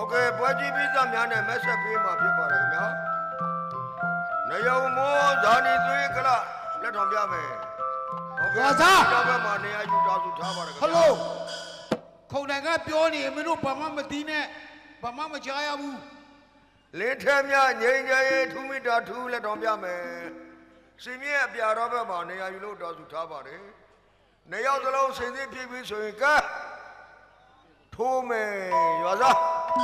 ဟုတ်ကဲ့ပွဲကြီးပိသများနဲ့မက်ဆက်ပေးမှာဖြစ်ပါတယ်ခင်ဗျာနယုံမောဇာနီသွေးကလလက်တော်ပြမယ်ဟုတ်ကဲ့တော့ဘက်မှာနေရာယူတာစုထားပါတယ်ခင်ဟဗျာယ်လိုခုံတိုင်ကပြောနေမင်းတို့ဘာမှမသိနဲ့ဘာမှမကြားရဘူးလင်းထဲမြငိမ့်ကြရေးထူးမိတာထူးလက်တော်ပြမယ်စင်မြင့်အပြာတော့ဘက်မှာနေရာယူလို့တော်စုထားပါတယ်နေရောက်သလုံးစင်စစ်ဖြစ်ပြီးဆိုရင်ကဲထိုးမယ်ရွာစား ဟ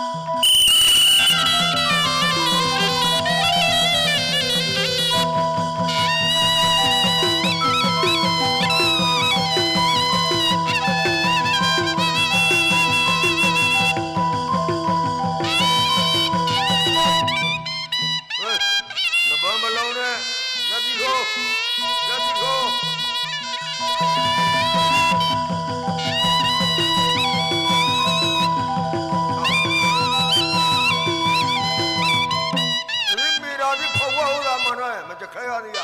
ဲ့နဘာမလုံးနဲ့ ဝဟိုလာမနဲ့မကြခဲရသေး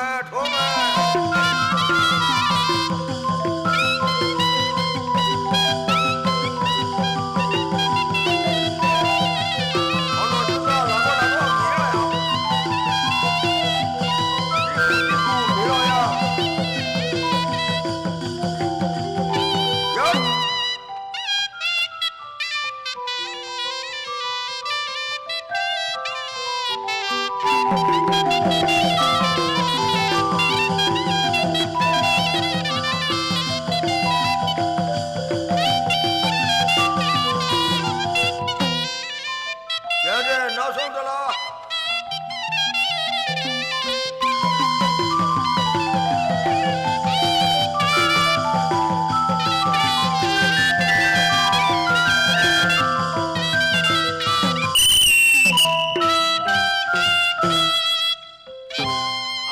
Robert Homer. Oh,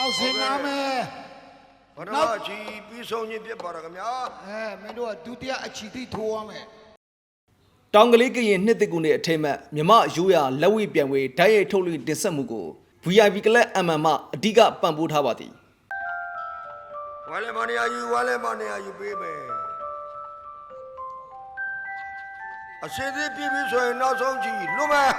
အောက်စင်နာမယ်ဘာတော့အချီပြီးဆုံးခြင်းဖြစ်ပါတော့ခင်ဗျာအဲမင်းတို့ကဒုတိယအချီတိထိုးရမယ်တောင်ကလေးကရင်နှစ်တစ်ကူနဲ့အထိမ့်မှတ်မြမရိုးရာလက်ဝိပြန်ဝေဓာတ်ရိုက်ထုတ်လွှင့်တင်ဆက်မှုကို VIP ကလပ် MM မှအဓိကပံ့ပိုးထားပါသည်ဝါလဲမနေရယူဝါလဲမနေရယူပေးမယ်အစင်းသေးပြည့်ပြီဆိုရင်နောက်ဆုံးကြည့်လွတ်မယ်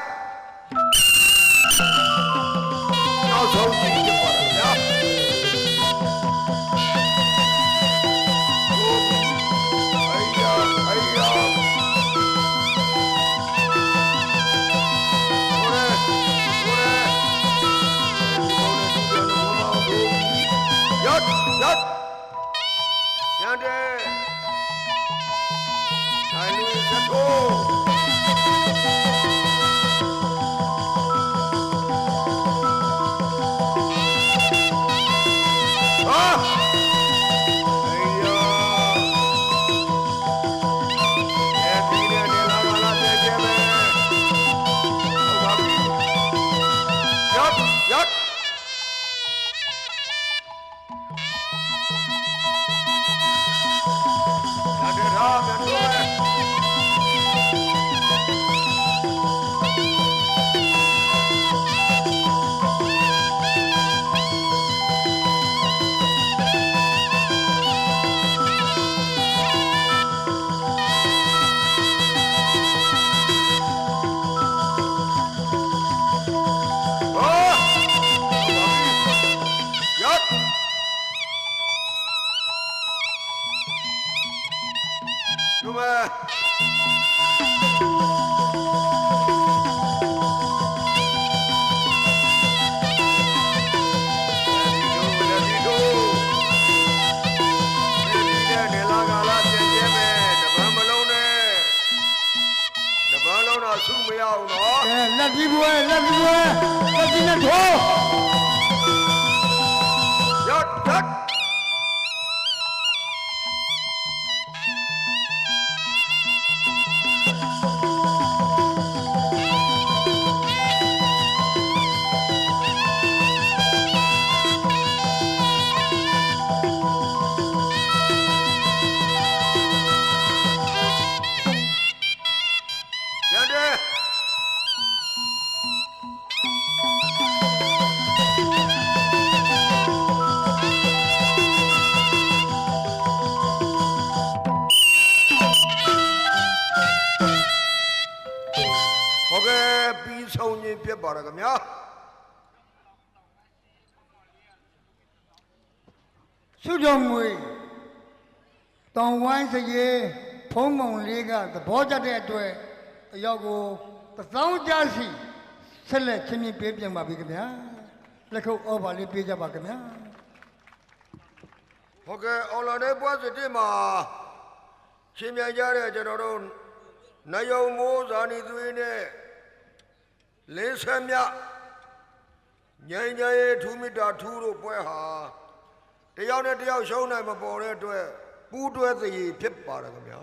လူ တပန်းလုံးတော့ဆုမရအောင်နော်ကဲလက်ကြီးပွဲလက်ကြီးပွဲလက်ကြီးနဲ့ထိုး ပါရခင်ဗျာရှုတော်မူတောင်ဝိုင်းစရေဖုံးမုံလေးကသဘောကျတဲ့အတွက်တယောက်ကိုတစ်သောင်းကြစီဆက်လက်ချင်းမြပေးပြန်ပါပြီခင်ဗျာလက်ခုပ်ဩဘာလေးပေးကြပါခင်ဗျာဟုတ်ကဲ့အွန်လိုင်းတဲ့ပွဲစစ်တင်မှာရှင်မြန်ကြတဲ့ကျွန်တော်တို့နယုံမိုးဇာနီသွေးနဲ့ လင်းဆက်မြညင်ညရဲ့ထူမီတာထူတို့ပွဲဟာတယောက်နဲ့တယောက်ရှုံးနိုင်မပေါ်တဲ့အတွက်ပူးတွဲသရေဖြစ်ပါတယ်ခင်ဗျာ